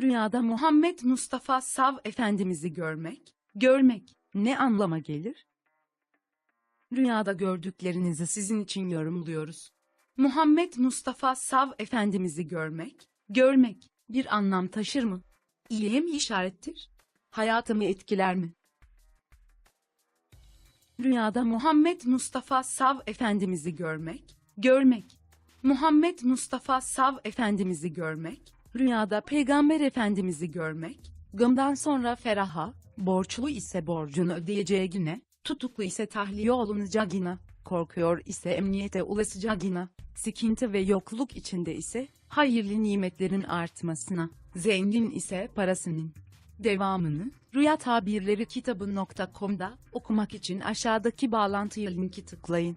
Rüyada Muhammed Mustafa Sav Efendimiz'i görmek, görmek ne anlama gelir? Rüyada gördüklerinizi sizin için yorumluyoruz. Muhammed Mustafa Sav Efendimiz'i görmek, görmek bir anlam taşır mı? İyiye mi işarettir? Hayatımı etkiler mi? Rüyada Muhammed Mustafa Sav Efendimiz'i görmek, görmek. Muhammed Mustafa Sav Efendimiz'i görmek, rüyada Peygamber Efendimiz'i görmek, gımdan sonra feraha, borçlu ise borcunu ödeyeceğine, tutuklu ise tahliye olunacağına, korkuyor ise emniyete ulaşacağına, sıkıntı ve yokluk içinde ise hayırlı nimetlerin artmasına, zengin ise parasının devamını Rüya Tabirleri kitabı.com'da okumak için aşağıdaki bağlantıya linki tıklayın.